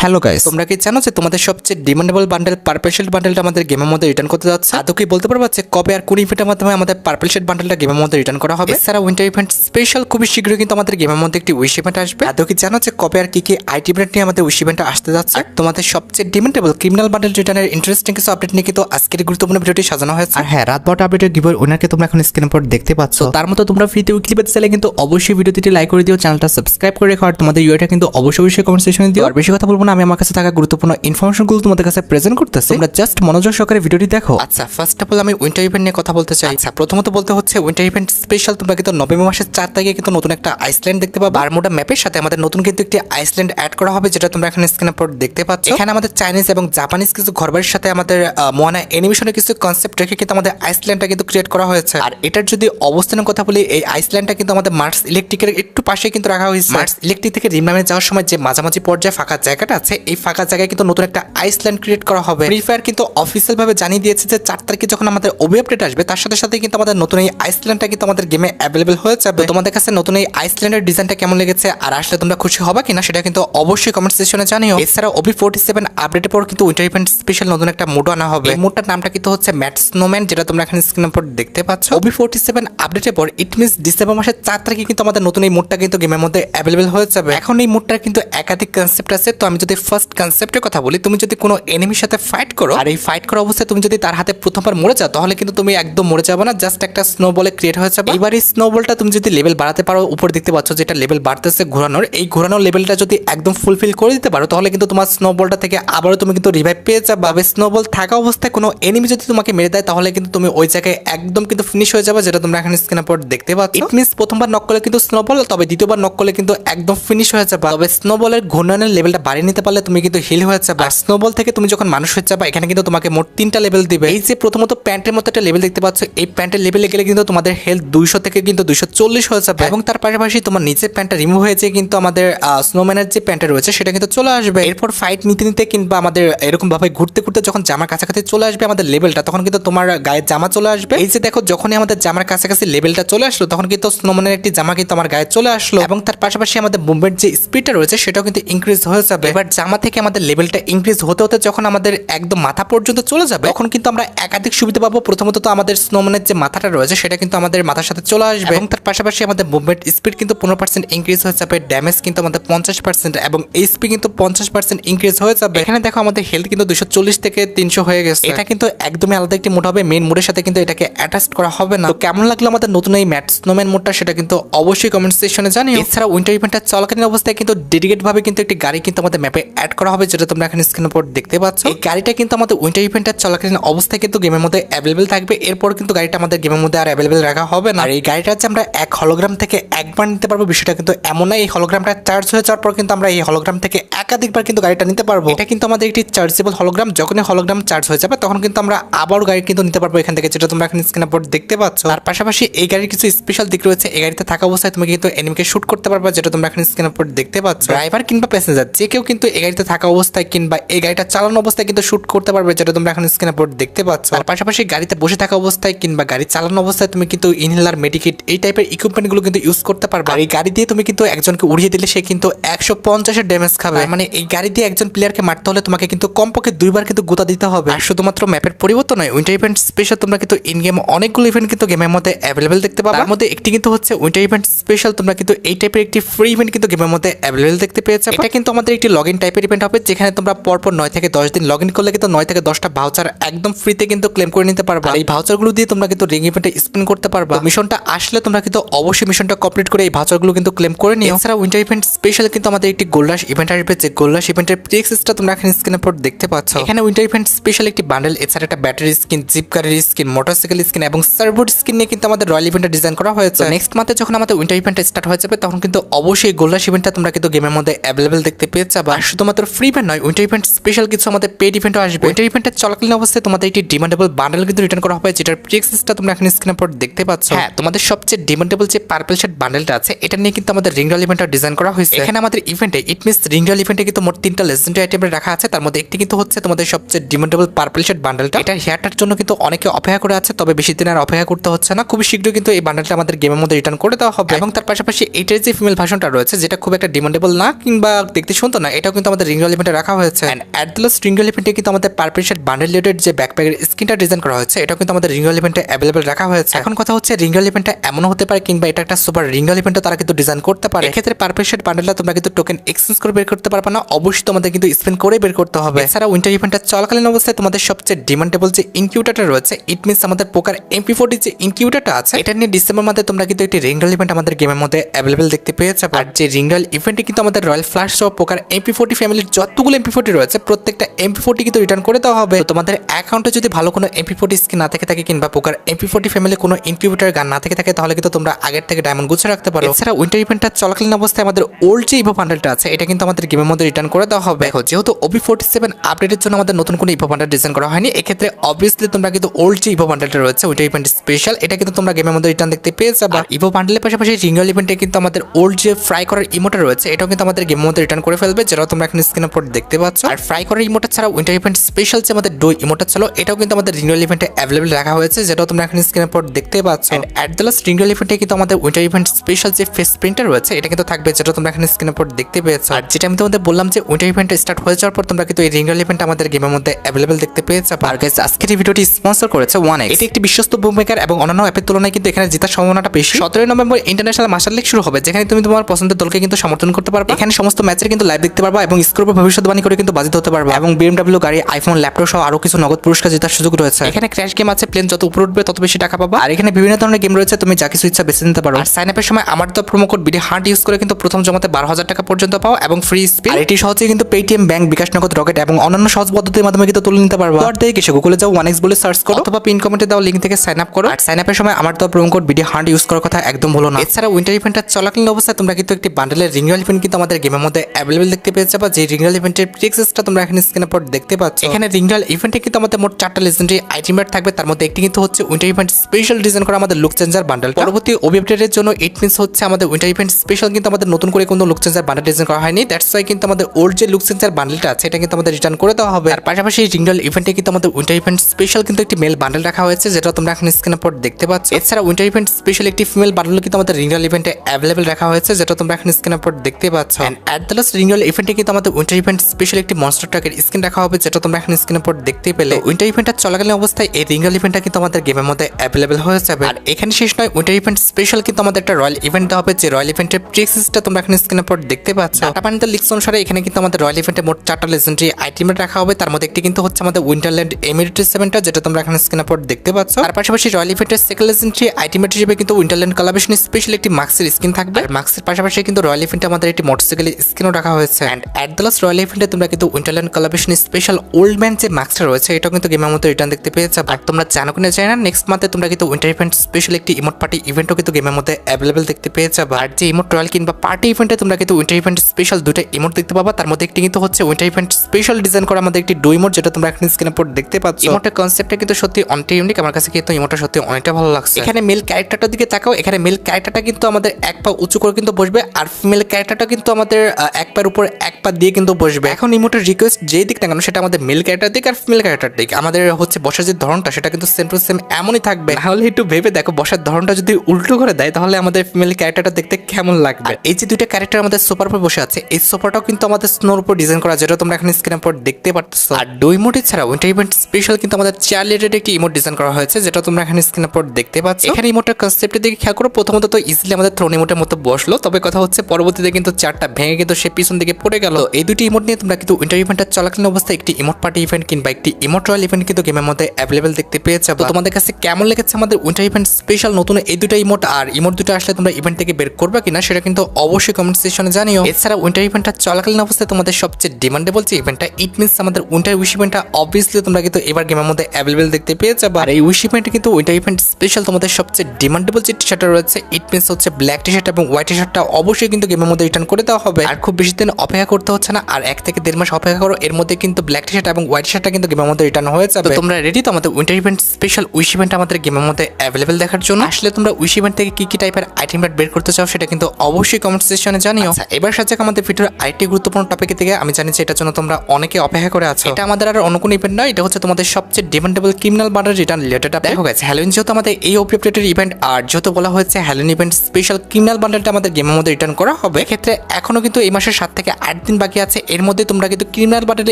Hello guys তোমরা কি জানো যে তোমাদের সবচেয়ে ডিমান্ডেবল বান্ডেল পার্পল শেড বান্ডেলটা আমাদের গেমের মধ্যে রিটার্ন করতে যাচ্ছে? আদৌ কি বলতে পারবা যে কবে আর কোন ইভেন্টের মাধ্যমে আমাদের পার্পল শেড বান্ডেলটা গেমের মধ্যে রিটার্ন করা হবে? এছাড়া উইন্টার ইভেন্ট স্পেশাল খুবই শীঘ্রই কিন্তু আমাদের গেমের মধ্যে একটি উইশ ইভেন্ট আসবে। আদৌ কি জানো যে কবে আর কি কি আইটি ইভেন্ট নিয়ে আমাদের উইশ ইভেন্ট আসতে যাচ্ছে? তোমাদের সবচেয়ে ডিমান্ডেবল ক্রিমিনাল বান্ডেল রিটার্নের ইন্টারেস্টিং কিছু আপডেট নিয়ে কিন্তু আজকের গুরুত্বপূর্ণ ভিডিওটি সাজানো হয়েছে। আর হ্যাঁ রাত বারোটা আপডেটের গিভার ওনারকে তোমরা এখন স্ক্রিন পর দেখতে পাচ্ছ। তার মতো তোমরা ফ্রিতে উইকলি পেতে চাইলে কিন্তু অবশ্যই ভিডিওটি লাইক করে দিও চ্যানেলটা সাবস্ক্রাইব করে রেখো আর তোমাদের ইউটা কিন্তু অবশ্যই অবশ্যই কমেন্ট সেকশনে দিও। আর বেশি কথা বলব না আমি আমার কাছে থাকা গুরুত্বপূর্ণ ইনফরমেশনগুলো তোমাদের কাছে প্রেজেন্ট করতেছি। তোমরা জাস্ট মনোযোগ সহকারে ভিডিওটি দেখো। আচ্ছা ফার্স্ট অফ অল আমি উইন্টার ইভেন্ট নিয়ে কথা বলতে চাই। আচ্ছা। প্রথমত বলতে হচ্ছে উইন্টার ইভেন্ট স্পেশাল তোমরা কিন্তু নভেম্বর মাসের চার তারিখে কিন্তু নতুন একটা আইসল্যান্ড দেখতে পাবে। বারমুডা ম্যাপের সাথে আমাদের নতুন কিন্তু একটি আইসল্যান্ড অ্যাড করা হবে যেটা তোমরা এখানে স্ক্রিনের পর দেখতে পাচ্ছ। এখানে আমাদের চাইনিজ এবং জাপানিজ কিছু ঘরবাড়ির সাথে আমাদের মোয়ানা অ্যানিমেশনের কিছু কনসেপ্ট রেখে কিন্তু আমাদের আইসল্যান্ডটা কিন্তু ক্রিয়েট করা হয়েছে। আর এটার যদি অবস্থানের কথা বলি এই আইসল্যান্ডটা কিন্তু আমাদের মার্স ইলেকট্রিকের একটু পাশে কিন্তু রাখা হয়েছে। মার্স ইলেকট্রিক থেকে রিমনামে যাওয়ার সময় যে মাঝামাঝি পর্যায়ে ফাঁকা জায়গাটা আছে, এই ফাঁকা জায়গায় কিন্তু নতুন একটা আইসল্যান্ড ক্রিয়েট করা হবে। ফ্রি ফায়ার কিন্তু অফিসিয়াল ভাবে জানিয়ে দিয়েছে যে চার তারিখে যখন আমাদের ওবি আপডেট আসবে, তার সাথে সাথে কিন্তু আমাদের নতুন এই আইসল্যান্ডটা কিন্তু আমাদের গেমে অ্যাভেলেবল হয়ে যাবে। তোমাদের কাছে নতুন এই আইসল্যান্ডের ডিজাইনটা কেমন লেগেছে আর আসলে তোমরা খুশি হবে কিনা, সেটা কিন্তু অবশ্যই কমেন্ট সেকশনে জানিও। এছাড়া ওবি ফোর্টি সেভেন আপডেটের পর কিন্তু উইন্টার ইভেন্ট স্পেশাল নতুন একটা মোড আনা হবে। এই মোডটার নামটা কিন্তু হচ্ছে ম্যাট স্নোম্যান যেটা তোমরা এখানে স্ক্রিনের পর দেখতে পাচ্ছ। ওবি ফোর্টি সেভেন আপডেটের পর ইট মিনস ডিসেম্বর মাসের চার তারিখে কিন্তু আমাদের নতুন এই মোডটা কিন্তু গেমের মধ্যে অ্যাভেলেবল হয়ে যাবে। এখন এই মোডটার কিন্তু একাধিক কনসেপ্ট আছে, তো আমি যদি ফার্স্ট কনসেপ্টের কথা বলি, তুমি যদি কোনো এনিমির সাথে ফাইট করো, আর এই ফাইট করা অবস্থায় তুমি যদি তার হাতে প্রথমবার মরে যাও, তাহলে কিন্তু তুমি একদম মরে যাবে না জাস্ট একটা স্নো বলে ক্রিয়েট হয়ে যাবে। এবার এই স্নো বলটা তুমি যদি লেভেল বাড়াতে পারো, উপর দেখতে পাচ্ছ যেটা লেভেল বাড়তেছে ঘোরানোর, এই ঘোরানোর লেভেলটা যদি একদম ফুলফিল করে দিতে পারো, তাহলে কিন্তু তোমার স্নো বলটা থেকে আবারও তুমি কিন্তু রিভাইভ পেয়ে যাবে। স্নো বল থাকা অবস্থায় কোনো এনিমি যদি তোমাকে মেরে দেয়, তাহলে কিন্তু তুমি ওই জায়গায় একদম কিন্তু ফিনিশ হয়ে যাবে, যেটা তোমরা এখানে স্ক্রিনের পর দেখতে পাচ্ছ। ইট মিনস প্রথমবার নক করলে কিন্তু স্নো বল তবে দ্বিতীয়বার নক করলে কিন্তু একদম ফিনিশ হয়ে যাবে। তবে স্নো বলের ঘূর্ণনের লেভেলটা বাড়িয়ে নিতে পারলে তুমি কিন্তু হিল হয়ে যাবে। আর স্নো বল থেকে তুমি যখন মানুষ হয়ে যাবে এখানে কিন্তু তোমাকে মোট তিনটা লেভেল দিবে। এই যে প্রথমত প্যান্টের মতো একটা লেভেল দেখতে পাচ্ছ এই প্যান্টের লেভেলে গেলে কিন্তু তোমাদের হেলথ দুইশো থেকে কিন্তু দুইশো চল্লিশ হয়ে যাবে। এবং তার পাশাপাশি তোমার নিচের প্যান্টটা রিমুভ হয়েছে কিন্তু আমাদের স্নোম্যানের যে প্যান্টটা রয়েছে সেটা কিন্তু চলে আসবে। এরপর ফাইট নিতে নিতে কিংবা আমাদের এরকম ভাবে ঘুরতে ঘুরতে যখন জামার কাছাকাছি চলে আসবে আমাদের লেভেলটা তখন কিন্তু তোমার গায়ে জামা চলে আসবে। এই যে দেখো যখনই আমাদের জামার কাছাকাছি লেভেলটা চলে আসলো তখন কিন্তু স্নোম্যানের একটি জামা কিন্তু আমার গায়ে চলে আসলো। এবং তার পাশাপাশি আমাদের মুভমেন্ট যে স্পিডটা রয়েছে সেটাও কিন্তু ইনক্রিজ হয়ে যাবে। এবার জামা থেকে আমাদের লেভেলটা ইনক্রিজ হতে হতে যখন আমাদের একদম মাথা পর্যন্ত চলে যাবে তখন কিন্তু আমরা একাধিক সুবিধা পাবো। প্রথমত তো আমাদের স্নোম্যানের যে মাথাটা রয়েছে সেটা কিন্তু আমাদের মাথার সাথে চলে আসবে। এবং তার পাশাপাশি আমাদের মুভমেন্ট স্পিড কিন্তু পনেরো পার্সেন্ট ইনক্রিজ হয়ে যাবে ড্যামেজ কিন্তু আমাদের পঞ্চাশ পার্সেন্ট এবং এইচপি কিন্তু পঞ্চাশ পার্সেন্ট ইনক্রিজ হয়ে যাবে। এখানে দেখো আমাদের হেলথ কিন্তু দুশো চল্লিশ থেকে তিনশো হয়ে গেছে। এটা কিন্তু একদমই আলাদা একটি মোড হবে মেন মোডের সাথে কিন্তু এটাকে অ্যাটাচ করা হবে না। তো কেমন লাগল আমাদের নতুন এই ম্যাট স্নোম্যান মোডটা সেটা কিন্তু অবশ্যই কমেন্ট সেকশনে জানিও। এছাড়া উইন্টার ইভেন্টটা চলাকালীন অবস্থায় কিন্তু ডেডিকেট ভাবে কিন্তু একটি গাড়ি কিন্তু আমাদের ম্যাপে অ্যাড করা হবে যেটা তোমরা এখানে স্ক্রিনের উপর দেখতে পাচ্ছ। এই গাড়িটা কিন্তু আমাদের উইন্টার ইভেন্টটা চলাকালীন অবস্থায় কিন্তু গেমের মধ্যে অ্যাভেলেবেল থাকবে। এরপর কিন্তু গাড়িটা আমাদের গেমের মধ্যে আর অ্যাভেলেবেল রাখা হবে না। আর এই গাড়িটা যে আমরা এক হলোগ্রাম থেকে একবার নিতে পারব বিষয়টা কিন্তু এমন না। এই হলোগ্রামটা চার্জ হয়ে যাওয়ার পর কিন্তু আমরা এই হলোগ্রাম থেকে একাধিকবার কিন্তু গাড়িটা নিতে পারব। এটা কিন্তু আমাদের একটি চার্জেবল হলোগ্রাম যখনই হলোগ্রাম চার্জ হয়ে যাবে তখন কিন্তু আমরা আবারও গাড়ি কিন্তু নিতে পারব এখান থেকে যেটা তোমরা এখানে স্ক্রিনের উপর দেখতে পাচ্ছ। আর পাশাপাশি এই গাড়ির কিছু স্পেশাল দিক রয়েছে। এই গাড়িতে থাকা অবস্থায় তুমি কিন্তু এনিমিকে শুট করতে পারবে যেটা তোমরা এখানে স্ক্রিনের উপর দেখতে পাচ্ছ। ড্রাইভার কিংবা প্যাসেঞ্জার যে কেউ কিন্তু এই গাড়িতে থাকা অবস্থায় কিংবা এই গাড়িটা চালানো অবস্থায় কিন্তু শুট করতে পারবে, যেটা তোমরা এখন স্ক্রিনের উপর দেখতে পাচ্ছ। আর পাশাপাশি গাড়িতে বসে থাকা অবস্থায় কিংবা গাড়ি চালানো অবস্থায় তুমি কিন্তু ইনহেলার মেডিকেট এই টাইপের ইকুইপমেন্টগুলো কিন্তু ইউজ করতে পারবে। আর এই গাড়ি দিয়ে তুমি কিন্তু একজনকে উড়িয়ে দিলে সে কিন্তু একশো পঞ্চাশের ড্যামেজ খাবে। মানে এই গাড়ি দিয়ে একজন প্লেয়ারকে মারতে হলে তোমাকে কিন্তু কমপক্ষে দুইবার কিন্তু গোতা দিতে হবে। আর শুধুমাত্র ম্যাপের পরিবর্তন নয় উইন্টার ইভেন্ট স্পেশাল তোমরা কিন্তু ইন গেম অনেকগুলো ইভেন্ট কিন্তু গেমের মধ্যে অ্যাভেলেবেল দেখতে পাবে। তার মধ্যে একটি কিন্তু হচ্ছে উইন্টার ইভেন্ট স্পেশাল তোমরা কিন্তু এই টাইপের একটি ফ্রি ইভেন্ট কিন্তু গেমের মধ্যে অ্যাভেলেবেল দেখতে পেয়েছ। এটা কিন্তু আমাদের একটি লগ ইন টাইপের ইভেন্ট হবে যেখানে তোমরা পরপর নয় থেকে দশ দিন লগ ইন করলে কিন্তু নয় থেকে দশটা ভাউচার একদম ফ্রিতে কিন্তু ক্লেম করে নিতে পারবে। এই ভাউচারগুলো দিয়ে তোমরা কিন্তু রিং ইভেন্টে স্পেন্ড করতে পারবে। মিশনটা আসলে তোমরা কিন্তু অবশ্যই মিশনটা কমপ্লিট করে এই ভাউচারগুলো কিন্তু ক্লেম করে নিও। এছাড়া উইন্টার ইভেন্ট স্পেশাল কিন্তু আমাদের একটি গোল্ডাস ইভেন্ট আসবে যে গোল্ডাস ইভেন্টের প্রিএক্সেসটা তোমরা এখানে স্ক্রিনের পর দেখতে পাচ্ছ। এখানে উইন্টার ইভেন্ট স্পেশাল একটি বান্ডেল এছাড়া একটা ব্যাটারি স্কিন জিপ গাড়ির স্কিন মোটরসাইকেল স্কিন এবং সার্ভোড স্কিন নিয়ে কিন্তু আমাদের রয়্যাল ইভেন্টটা ডিজাইন করা হয়েছে। নেক্সট মান্থে যখন আমাদের উইন্টার ইভেন্ট স্টার্ট হয়ে যাবে তখন কিন্তু অবশ্যই গোল্ডাস ইভেন্টটা তোমরা কিন্তু গেমের মধ্যে অ্যাভেলেবেল দেখতে পেয়ে যাবে। আর শুধুমাত্র ফ্রি ইভেন্ট নয় উইন্টার ইভেন্ট স্পেশাল কিছু আমাদের পেড ইভেন্টও আসবে। উইন্টার ইভেন্টের চলাকালীন অবস্থায় তোমাদের একটি ডিমান্ডেবল বান্ডেল কিন্তু রিটার্ন করা হবে যেটার প্রিএক্সেসটা তোমরা এখানে স্ক্রিনের পর দেখতে পাচ্ছ। হ্যাঁ তোমাদের সবচেয়ে ডিমান্ডেবল যে পার্পল শেড বান্ডেলটা আছে এটা নিয়ে কিন্তু আমাদের রিংডল ইভেন্টটা ডিজাইন করা হয়েছে। এখানে আমাদের ইভেন্টে ইট মিনস রিংডল ইভেন্টে কিন্তু মোট তিনটা লেজেন্ডারি আইটেম রাখা আছে তার মধ্যে একটি কিন্তু হচ্ছে তোমাদের সবচেয়ে ডিমান্ডেবল পার্পল শেড বান্ডেলটা এটা হেয়ারটার জন্য কিন্তু অনেকে অপেক্ষা করে আছে তবে বেশি দিন আর অপেক্ষা করতে হচ্ছে না খুবই শীঘ্রই কিন্তু এই বান্ডেলটা আমাদের গেমের মধ্যে রিটার্ন করে দেওয়া হবে। এবং তার পাশাপাশি এটার যে ফিমেল ভার্সনটা রয়েছে যেটা খুব একটা ডিমান্ডেবল না কিংবা দেখতে শুনতো না এটা এটাও কিন্তু আমাদের রিঙ্গল ইভেন্টে রাখা হয়েছে। অ্যান্ড অ্যাট দ্য লাস্ট রিঙ্গল ইভেন্টে কিন্তু আমাদের পারপেল শেড বান্ডেল রিলেটেড যে ব্যাকপ্যাকের স্ক্রিনটা ডিজাইন করা হয়েছে এটাও কিন্তু আমাদের রিঙ্গল ইভেন্টে অ্যাভেলেবল রাখা হয়েছে। এখন কথা হচ্ছে রিঙ্গল ইভেন্টটা এমন হতে পারে কিংবা এটা একটা সুপার রিঙ্গল ইভেন্টও তারা কিন্তু ডিজাইন করতে পারে। এক্ষেত্রে পারপেল শেড বান্ডেলটা তোমরা কিন্তু টোকেন এক্সচেঞ্জ করে বের করতে পারবে না অবশ্যই তোমাদের কিন্তু স্পেন্ড করে বের করতে হবে। এছাড়া উইন্টার ইভেন্টটা চলাকালীন অবস্থায় তোমাদের সবচেয়ে ডিমান্ডেবল যে ইনকিউটারটা রয়েছে ইট মিনস আমাদের পোকার এমপি ফোর্টি যে ইনকিউটারটা আছে এটা নিয়ে ডিসেম্বর মাসে তোমরা কিন্তু একটি রিঙ্গল ইভেন্ট আমাদের গেমের মধ্যে অ্যাভেলেবল দেখতে পেয়েছে আর যে রিঙ্গল ইভেন্টে কিন্তু আমাদের রয়্যাল ফ্লাশ সহ পোকার এমপি ফোর্টি ফ্যামিলির যতগুলো এমপি ফোর্টি রয়েছে প্রত্যেকটা এমপি ফোর্টি কিন্তু রিটার্ন করে দেওয়া হবে। তোমাদের অ্যাকাউন্টে যদি ভালো কোনো এমপি ফোর্টি স্কিন না থেকে থাকে কিংবা পোকার এমপি ফোর্টি ফ্যামিলি কোনো ইনকিউবেটার গান না থেকে থাকে তাহলে কিন্তু তোমরা আগের থেকে ডায়মন্ড গুছিয়ে রাখতে পারো। এছাড়া উইন্টার ইভেন্টটা চলাকালীন অবস্থায় আমাদের ওল্ড যে ইভো বান্ডেলটা আছে এটা কিন্তু আমাদের গেমের মধ্যে রিটার্ন করে দেওয়া হবে। দেখো যেহেতু ওবি ফোর্টি সেভেন আপডেটের জন্য আমাদের নতুন কোনো ইভো বান্ডেল ডিজাইন করা হয়নি এক্ষেত্রে অবভিয়াসলি তোমরা কিন্তু ওল্ড যে ইভো বান্ডেলটা রয়েছে ওইটা ইভেন্ট স্পেশাল এটা কিন্তু তোমরা গেমের মধ্যে রিটার্ন দেখতে পেয়ে যাবে। ইভো বান্ডেলের পাশাপাশি রিঙ্গল ইভেন্টে কিন্তু আমাদের ওল্ড যে ফ্রাই করার ইমোটা রয়েছে এটাও কিন্তু আমাদের গেমের মধ্যে রিটার্ন করে ফেলবে যেটা তোমরা এখানে স্ক্রিনের উপর দেখতে পাচ্ছ। আর ফ্রাই করার ইমোটা ছাড়া উইন্টার ইভেন্ট স্পেশাল যে আমাদের ডো ইমোটা ছিল এটাও কিন্তু আমাদের রিঙ্গল ইভেন্টে অ্যাভেলেবল রাখা হয়েছে যেটাও তোমরা এখানে স্ক্রিনের উপর দেখতে পাচ্ছ। অ্যাট দ্য লাস্ট রিঙ্গল ইভেন্টে কিন্তু আমাদের উইন্টার ইভেন্ট স্পেশাল যে ফেস প্রিন্টার রয়েছে এটা কিন্তু থাকবে যেটা তোমরা এখানে স্ক্রিনের উপর দেখতে পেয়েছ। আর যেটা আমি তোমাদের বললাম যে উইন্টার ইভেন্ট স্টার্ট হয়ে যাওয়ার পর তোমরা কিন্তু এই রিঙ্গল ইভেন্ট আমাদের গেমের মধ্যে অ্যাভেলেবল দেখতে পেয়েছ। আর গাইস আজকের এই ভিডিওটি স্পন্সর করেছে ওয়ান এটি একটি বিশ্বস্ত বুমেকার এবং অন্যান্য অ্যাপের তুলনায় কিন্তু এখানে জেতার সম্ভাবনাটা বেশি। সতেরোই নভেম্বর ইন্টারন্যাশনাল মাস্টার লিগ শুরু হবে যেখানে তুমি তোমার পছন্দের দলকে কিন্তু সমর্থন করতে পারবে। এখানে সমস্ত ম্যাচের কিন্তু লাইভ দেখতে পারবা। এবং স্কোর ভবিষ্যৎবাণী করে কিন্তু বাজিত হতে পারবে এবং বিএমডব্লিউ গাড়ি আইফোন ল্যাপটপ সহ আরও কিছু নগদ পুরস্কার জেতার সুযোগ রয়েছে। এখানে ক্র্যাশ গেম আছে প্লেন যত উপরে উঠবে তত বেশি টাকা পাবা। আর এখানে বিভিন্ন ধরনের গেম রয়েছে তুমি যা কিছু ইচ্ছা বেছে নিতে পারো। আর সাইন আপের সময় আমার তো promo code BD heart use করে কিন্তু প্রথম জমাতে বারো হাজার টাকা পর্যন্ত পাও এবং ফ্রি স্পিন এটি সহজে কিন্তু পেটিএম ব্যাংক বিকাশ নগদ রকেট এবং অন্যান্য সহজ পদ্ধতির মাধ্যমে কিন্তু তুলে নিতে পারব। আর দেখে এসে গুগলে যাও ওয়ান এক্স বলে সার্চ করো। অথবা পিন কমেন্টে দাও লিঙ্ক থেকে সাইন আপ করো। আর সাইন আপের সময় আমার তো promo code BD heart use করার কথা একদম ভুলো না। এছাড়া উইন্টার ইভেন্টটা চলাকালীন অবস্থায় তোমরা কিন্তু একটি বান্ডেলের রিঙ্গল ইভেন্ট কিন্তু আমাদের গেমের মধ্যে অ্যাভেলেবল দেখতে যাবা যে রিঙ্গল ইভেন্টের প্রিক্সেসটা তোমরা এখানে স্ক্রিনের পর দেখতে পাচ্ছ। এখানে রিঙ্গল ইভেন্টে কিন্তু আমাদের মোট চারটা লেজেন্ডারি আইটেম থাকবে। তার মধ্যে একটি কিন্তু হচ্ছে উইন্টার ইভেন্ট স্পেশাল ডিজাইন করা আমাদের লুক চেঞ্জার বান্ডেল পরবর্তী অভিপ্রেটের জন্য ইট মিনস হচ্ছে আমাদের উইন্টার ইভেন্ট স্পেশাল কিন্তু আমাদের নতুন করে কোনো লুক চেঞ্জার বান্ডেল ডিজাইন করা হয়নি। দ্যাটস ওয়াই কিন্তু আমাদের ওল্ড যে লুক চেঞ্জার বান্ডেলটা আছে এটা কিন্তু আমাদের রিটার্ন করে দেওয়া হবে। আর পাশাপাশি রিঙ্গল ইভেন্টে কিন্তু আমাদের উইন্টার ইভেন্ট স্পেশাল কিন্তু একটি মেল বান্ডেল রাখা হয়েছে যেটা তোমরা এখন স্ক্রিনের পর দেখতে পাচ্ছ। এছাড়া উইন্টার ইভেন্ট স্পেশাল একটি ফিমেল বান্ডেল কিন্তু আমাদের রিঙ্গল ইভেন্টে অ্যাভেলেবল রাখা হয়েছে যেটা তোমরা এখন স্ক্রিনের পর দেখতে পাচ্ছ। অ্যাট দ্য লাস্ট রিঙ্গল ইভেন্টে কিন্তু আমাদের উইন্টার ইভেন্ট স্পেশাল একটি মনস্টার ট্রাকের স্ক্রিন রাখা হবে যেটা তোমরা এখন স্ক্রিনের পর দেখতে পেলে। উইন্টার ইভেন্টটা চলাকালীন অবস্থায় এই রিঙ্গল ইভেন্টটা কিন্তু আমাদের গেমের মধ্যে অ্যাভেলেবল হয়ে যাবে। আর এখানে শেষ নয় উইন্টার ইভেন্ট স্পেশাল কিন্তু আমাদের একটা রয়্যাল ইভেন্ট হবে যে রয়্যাল ইভেন্টের প্রিক্সেসটা তোমরা এখন স্ক্রিনের পর দেখতে পাচ্ছ। ডাটা পানিতে লিক্স অনুসারে এখানে কিন্তু আমাদের রয়্যাল ইভেন্টে মোট চারটা লেজেন্ডারি আইটেম রাখা হবে। তার মধ্যে একটি কিন্তু হচ্ছে আমাদের উইন্টারল্যান্ড এমিরেট সেভেনটা যেটা তোমরা এখন স্ক্রিনের পর দেখতে পাচ্ছ। আর পাশাপাশি রয়্যাল ইভেন্টের সেকেন্ড লেজেন্ডারি আইটেমেট হিসেবে কিন্তু উইন্টারল্যান্ড কলাবেশন স্পেশাল একটি মাক্সের স্কিন থাকবে। আর মাক্সের পাশাপাশি কিন্তু রয়্যাল ইভেন্টে আমাদের একটি মোটরসাইকেল স্কিনও রাখা হয়েছে। And at the last royal ইভেন্টে তোমরা কিন্তু winterland collaboration special old man যে মাস্কটা রয়েছে এটাও কিন্তু গেমের মধ্যে রিটার্ন দেখতে পেয়েছে। আর তোমরা জানো কিনা জানি না নেক্সট মান্থে তোমরা কিন্তু উইন্টার ইভেন্ট স্পেশাল একটি ইমোট পার্টি ইভেন্টও কিন্তু গেমের মধ্যে অ্যাভেলেবল দেখতে পেয়ে যাবে আর যে ইমোট রয়্যাল কিংবা পার্টি ইভেন্টে তোমরা কিন্তু উইন্টার ইভেন্ট স্পেশাল দুটো ইমোট দেখতে পাবা। তার মধ্যে একটি কিন্তু হচ্ছে উইন্টার ইভেন্ট স্পেশাল ডিজাইন করা আমাদের একটি ডো ইমোট যেটা তোমরা এখন স্ক্রিনের পর দেখতে পাচ্ছ। ইমোটের কনসেপ্টটা কিন্তু সত্যি অনেকটা ইউনিক আমার কাছে কিন্তু ইমোটটা সত্যি অনেকটা ভালো লাগছে। এখানে মেল ক্যারেক্টারটার দিকে তাকাও। এখানে মেল ক্যারেক্টারটা কিন্তু আমাদের এক পা উঁচু করে কিন্তু বসবে। আর ফিমেল ক্যারেক্টারটা কিন্তু আমাদের এক পার উপর এক পা দিয়ে কিন্তু বসবে। এখন ইমোটের রিকোয়েস্ট যেই দিক না কেন, সেটা আমাদের মেল ক্যারেক্টার দিক আর ফিমেল ক্যারেক্টার দিক। আমাদের হচ্ছে বসার যে ধরনটা, সেটা কিন্তু সেম টু সেম এমনই থাকবে। তাহলে একটু ভেবে দেখো, বসার ধরনটা যদি উল্টো করে দেয়, তাহলে আমাদের ফিমেল ক্যারেক্টারটা দেখতে কেমন লাগবে? এই যে দুইটা ক্যারেক্টার আমাদের সোফার উপর বসে আছে, এই সোফাটাও কিন্তু আমাদের স্নোর উপর ডিজাইন করা, যেটা তোমরা এখন স্ক্রিনের পর দেখতে পারতেছো। আর ডো ইমোট ছাড়া উইন্টার ইভেন্ট স্পেশাল কিন্তু আমাদের চেয়ার রিলেটেড একটি ইমোট ডিজাইন করা হয়েছে, যেটা তোমরা এখানে স্ক্রিনের পর দেখতে পাচ্ছ। এখানে ইমোটের কনসেপ্টের দিকে খেয়াল করো, প্রথমত তো ইজিলি আমাদের থ্রোন ইমোটের মতো বসল, তবে কথা হচ্ছে পরবর্তীতে কিন্তু চারটা ভেঙে কিন্তু সে পিছন দিকে পড়ে গেল। এই দুটি ইমোট নিয়ে তোমরা কিন্তু উইন্টার ইভেন্টের চলাকালীন অবস্থায় একটি ইমোট পার্টি ইভেন্ট কিংবা একটি ইমোট রয়্যাল ইভেন্ট কিন্তু গেমের মধ্যে অ্যাভেলেবেল দেখতে পেয়ে যাব তো তোমাদের কাছে কেমন লেগেছে আমাদের উইন্টার ইভেন্ট স্পেশাল নতুন এই দুটো ইমোট আর ইমোট দুটো আসলে তোমরা ইভেন্ট থেকে বের করবে কিনা সেটা কিন্তু অবশ্যই কমেন্ট সেকশনে জানিও। এছাড়া উইন্টার ইভেন্টটা চলাকালীন অবস্থায় তোমাদের সবচেয়ে ডিমান্ডেবল যে ইভেন্টটা ইট মিনস আমাদের উইন্টার উইশ ইভেন্টটা অবভিয়াসলি তোমরা কিন্তু এবার গেমের মধ্যে অ্যাভেলেবেল দেখতে পেয়ে যাবে আর এই উইশ ইভেন্টে কিন্তু উইন্টার ইভেন্ট স্পেশাল তোমাদের সবচেয়ে ডিমান্ডেবল যে টি শার্টটা রয়েছে ইট মিনস হচ্ছে ব্ল্যাক টি শার্ট এবং হোয়াইট টি শার্টটা অবশ্যই কিন্তু গেমের মধ্যে রিটার্ন করে দেওয়া হবে। আর খুব বেশি দিন অপেক্ষা করতে হচ্ছে না। আর এক থেকে দেড় মাস অপেক্ষা করো এর মধ্যে কিন্তু ব্ল্যাক টি শার্ট এবং হোয়াইট টি শার্টটা কিন্তু গেমের মধ্যে রিটার্ন হয়ে যাবে তোমরা রেডি তো আমাদের winter event special wish event আমাদের গেমের মধ্যে অ্যাভেলেবেল দেখার জন্য। আসলে তোমরা উইশ ইভেন্ট থেকে কি কি টাইপের আইটেম বের করতে চাও সেটা কিন্তু অবশ্যই কমেন্ট সেকশনে জানিও। আচ্ছা, এবার সাথে আমাদের ভিডিওর আরেকটি গুরুত্বপূর্ণ টপিক থেকে আমি জানি যে এটার জন্য তোমরা অনেকে অপেক্ষা করে আছো। এটা আমাদের আর অন্য কোনো ইভেন্ট নয় এটা হচ্ছে তোমাদের সবচেয়ে demandable criminal bundle return related দেখো গেছে হ্যালোইন যেহেতু আমাদের এই অপিপ্রেটের ইভেন্ট আর যেহেতু বলা হয়েছে হ্যালোইন ইভেন্ট স্পেশাল ক্রিমিনাল বান্ডালটা আমাদের গেমের মধ্যে রিটার্ন করা হবে। ক্ষেত্রে এখনও কিন্তু এই মাসের সাত থেকে আট আট দিন বাকি আছে। এর মধ্যে তোমরা কিন্তু ক্রিমিনাল বাটের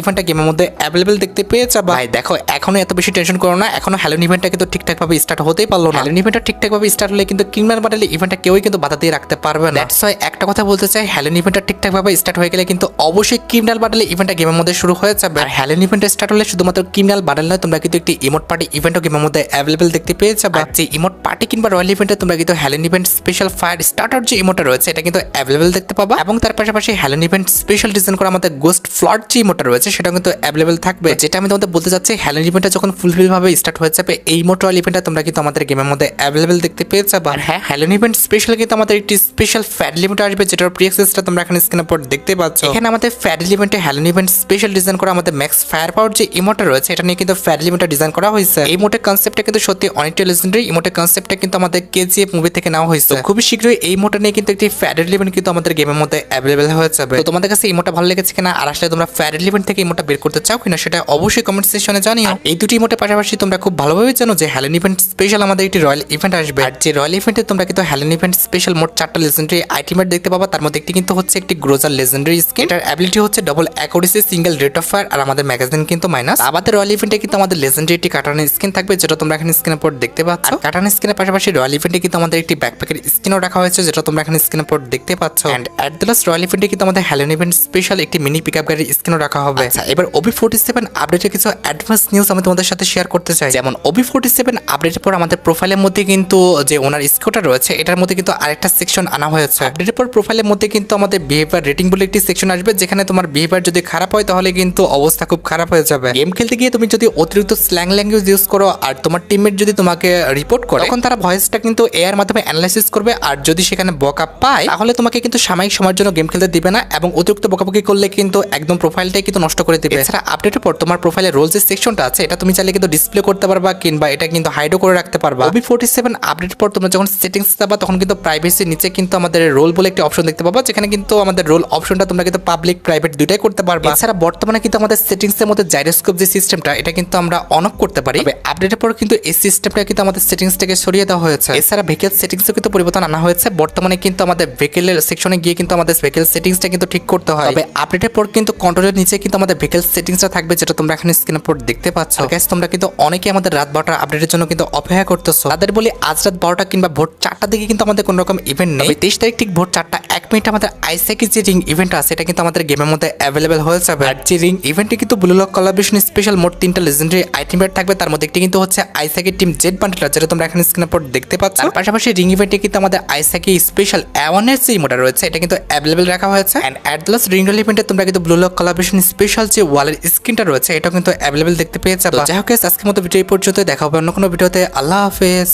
ইভেন্টটা গেমের মধ্যে অ্যাভেলেবেল দেখতে পেয়ে যাবে। ভাই দেখো এখনও এত বেশি টেনশন করো না। এখনও হ্যালোন ইভেন্টটা কিন্তু ঠিকঠাকভাবে স্টার্ট হতেই পারল না। হ্যালোন ইভেন্টটা ঠিকঠাকভাবে স্টার্ট হলে কিন্তু ক্রিমিনাল বাটের ইভেন্টটা কেউই কিন্তু বাধা দিয়ে রাখতে পারবে না। দ্যাটস ওয়াই একটা কথা বলতে চাই হ্যালোন ইভেন্টটা ঠিকঠাকভাবে স্টার্ট হয়ে গেলে কিন্তু অবশ্যই ক্রিমিনাল বাটের ইভেন্টটা গেমের মধ্যে শুরু হয়ে যাবে। আর হ্যালোন ইভেন্টটা স্টার্ট হলে শুধুমাত্র ক্রিমিনাল বাটেল নয় তোমরা কিন্তু একটি ইমোট পার্টি ইভেন্টও গেমের মধ্যে অ্যাভেলেবেল দেখতে পেয়ে যাবে। যে ইমোট পার্টি কিংবা রয়্যাল ইভেন্টে তোমরা কিন্তু Halloween event special fire starter যে ইমোটটা রয়েছে এটা কিন্তু অ্যাভেলেবেল দেখতে পাবা। এবং তার পাশাপাশি হ্যালোন ইভেন্ট স্পেশাল ডিজাইন করা আমাদের গোস্ট ফ্লট যে ইমোটা রয়েছে সেটা কিন্তু অ্যাভেলেবেল থাকবে। যেটা আমি তোমাদের বলতে চাচ্ছি হ্যালোন ইভেন্টটা যখন ফুলফিল ভাবে স্টার্ট হয়ে যাবে এই ইমোট রয়্যাল ইভেন্টটা তোমরা কিন্তু আমাদের গেমের মধ্যে অ্যাভেলেবেল দেখতে পেয়ে যাবে আর হ্যাঁ হ্যালোন ইভেন্ট স্পেশাল কিন্তু আমাদের একটি স্পেশাল ফ্যাট লিমিট আসবে যেটার প্রি অ্যাক্সেসটা তোমরা এখানে স্ক্রিনের পর দেখতে পাচ্ছ। এখানে আমাদের ফ্যাট লিমিটে হ্যালোন ইভেন্ট স্পেশাল ডিজাইন করা আমাদের ম্যাক্স ফায়ার পাওয়ার যে ইমোটা রয়েছে এটা নিয়ে কিন্তু ফ্যাট লিমিটটা ডিজাইন করা হয়েছে। এই মোটের কনসেপ্টটা কিন্তু সত্যি অনেকটা লেজেন্ডারি ইমোটের কনসেপ্টটা কিন্তু আমাদের কেজিএফ মুভি থেকে নেওয়া হয়েছে। খুবই শীঘ্রই এই মোটা নিয়ে কিন্তু একটি ফ্যাট লিভেন্ট কিন্তু আমাদের গেমের মধ্যে অ্যাভেলেবেল হয়ে যাবে। তো তোমাদের কাছে ইমোটা ভালো লেগেছে কিনা আর আসলে তোমরা ফ্যাট লিভেন্ট থেকে ইমোটা বের করতে চাও কিনা সেটা অবশ্যই কমেন্ট সেকশনে জানিও। এই দুটি ইমোটের পাশাপাশি তোমরা খুব ভালোভাবে জানো যে হ্যালেন ইভেন্ট স্পেশাল আমাদের একটি রয়্যাল ইভেন্ট আসবে। আর যে রয়্যাল ইভেন্টে তোমরা কিন্তু হ্যালেন ইভেন্ট স্পেশাল মোট চারটা লেজেন্ডারি আইটেমেট দেখতে পাবা। তার মধ্যে একটি কিন্তু হচ্ছে একটি গ্রোজার লেজেন্ডারি স্কিন এটার অ্যাবিলিটি হচ্ছে double accuracy single rate of fire আর আমাদের ম্যাগাজিন কিন্তু মাইনাস আমাদের রয়্যাল ইভেন্টে কিন্তু আমাদের লেজেন্ডারি একটি কাটানের স্কিন থাকবে যেটা তোমরা এখানে স্ক্রিনের পর দেখতে পাচ্ছ। কাটানের স্কিনের পাশাপাশি রয়্যাল ইভেন্টে কিন্তু আমাদের একটি ব্যাকপ্যাকের স্কিনও রাখা হয়েছে যেটা তোমরা এখানে স্ক্রিনের পর দেখতে পাচ্ছ। And at the last royal ইভেন্টে কিন্তু আমাদের হ্যালোন ইভেন্ট স্পেশাল একটি মিনি পিকআপ গাড়ির স্কিনও রাখা হবে। আচ্ছা এবার ওবি ফোর্টি সেভেন আপডেটের কিছু অ্যাডভান্স নিউজ আমি তোমাদের সাথে শেয়ার করতে চাই। যেমন ওবি ফোর্টি সেভেন আপডেটের পর আমাদের প্রোফাইলের মধ্যে কিন্তু যে ওনার স্কোটা রয়েছে এটার মধ্যে কিন্তু আরেকটা সেকশন আনা হয়েছে। আপডেটের পর প্রোফাইলের মধ্যে কিন্তু আমাদের বিহেভিয়ার রেটিং বলে একটি সেকশন আসবে যেখানে তোমার বিহেভিয়ার যদি খারাপ হয় তাহলে কিন্তু অবস্থা খুব খারাপ হয়ে যাবে। গেম খেলতে গিয়ে তুমি যদি অতিরিক্ত স্ল্যাং ল্যাঙ্গুয়েজ ইউজ করো আর তোমার টিমমেট যদি তোমাকে রিপোর্ট করে তখন তারা ভয়েসটা কিন্তু এআর মাধ্যমে অ্যানালাইসিস করবে আর যদি সেখানে বকা পায় তাহলে তোমাকে কিন্তু সাময়িক সময়ের জন্য গেম খেলতে দিবে না এবং অতিরিক্ত বকাবকি করলে কিন্তু একদম প্রোফাইলটাই কিন্তু নষ্ট করে দিবে। এছাড়া আপডেটের পর তোমার প্রোফাইলের রোল যে সেকশনটা আছে এটা তুমি চাইলে কিন্তু ডিসপ্লে করতে পারবা কিংবা এটা কিন্তু হাইডও করে রাখতে পারবা। ওবি ফোর্টি সেভেন আপডেট পর তোমরা যখন সেটিংস যাবা তখন কিন্তু প্রাইভেসির নিচে কিন্তু আমাদের রোল বলে একটি অপশন দেখতে পাবা যেখানে কিন্তু আমাদের রোল অপশনটা তোমরা কিন্তু পাবলিক প্রাইভেট দুটাই করতে পারবা। এছাড়া বর্তমানে কিন্তু আমাদের সেটিংস এর মধ্যে জাইরোস্কোপ যে সিস্টেমটা এটা কিন্তু আমরা অন অফ করতে পারি। তবে আপডেটের পর কিন্তু এই সিস্টেমটা কিন্তু আমাদের সেটিংস থেকে সরিয়ে দেওয়া হয়েছে। এছাড়া ভেহিকেল সেটিংসও কিন্তু পরিবর্তন আনা হয়েছে। বর্তমানে কিন্তু আমাদের ভেহিকেলের সেকশনে গিয়ে কিন্তু আমাদের ভেহিকেল সেটিংসটা কিন্তু ঠিক করতে হয়। তবে আপডেটের পর কিন্তু কন্ট্রোলের নিচে কিন্তু আমাদের ভেহিকেল সেটিংসটা থাকবে যেটা তোমরা এখানে স্ক্রিনের পর দেখতে পাচ্ছ। গ্যাস তোমরা কিন্তু অনেকে আমাদের রাত বারোটা আপডেটের জন্য কিন্তু অপেক্ষা করতেছো। তাদের বলি আজ রাত বারোটা কিংবা ভোর চারটা দিকে কিন্তু আমাদের কোনো রকম ইভেন্ট নেই। তেইশ তারিখ ঠিক ভোর চারটা এক মিনিট আমাদের আইসেকি যে রিং ইভেন্ট আছে এটা কিন্তু আমাদের গেমের মধ্যে অ্যাভেলেবেল হয়ে যাবে। আর যে রিং ইভেন্টে কিন্তু ব্লু লক কলাবেশন স্পেশাল মোট তিনটা লেজেন্ডারি আইটেম থাকবে তার মধ্যে একটি কিন্তু হচ্ছে আইসাকি টিম জেড বান্ডেল যেটা তোমরা এখানে স্ক্রিনের পর দেখতে পাচ্ছ। পাশাপাশি রিং ইভেন্টে কিন্তু আমাদের আইসাকি স্পেশাল অ্যাওয়ারনেস যে ইমোটা রয়েছে এটা কিন্তু অ্যাভেলেবেল রাখা হয়েছে। And at last ring roll ইভেন্টে তোমরা কিন্তু ব্লু লক কলাবেশন স্পেশাল যে ওয়ালের স্ক্রিনটা রয়েছে এটা কিন্তু অ্যাভেলেবেল দেখতে পেয়ে যাই হোক আজকের মতো ভিডিও পর্যন্ত দেখা হবে অন্য কোনো ভিডিওতে আল্লাহ হাফেজ।